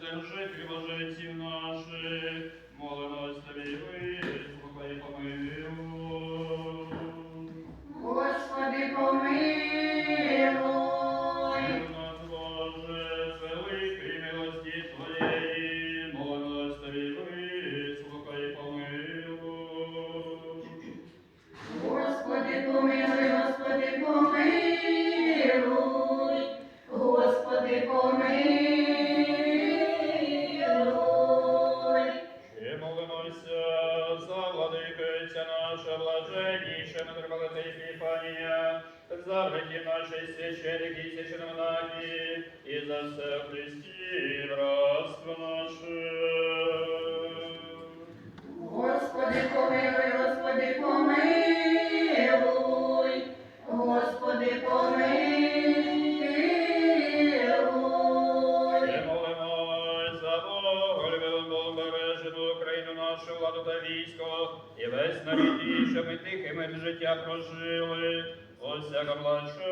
вседержитель приложите наших, владикиця наша, блаженніша митрополита Епіфанія, за грехи наші священники і священномонахи, і за все Христі братство наше. Бережену Україну нашу владу та військо, і весь і щоб ми тихими життя прожили, ось всяка благочесті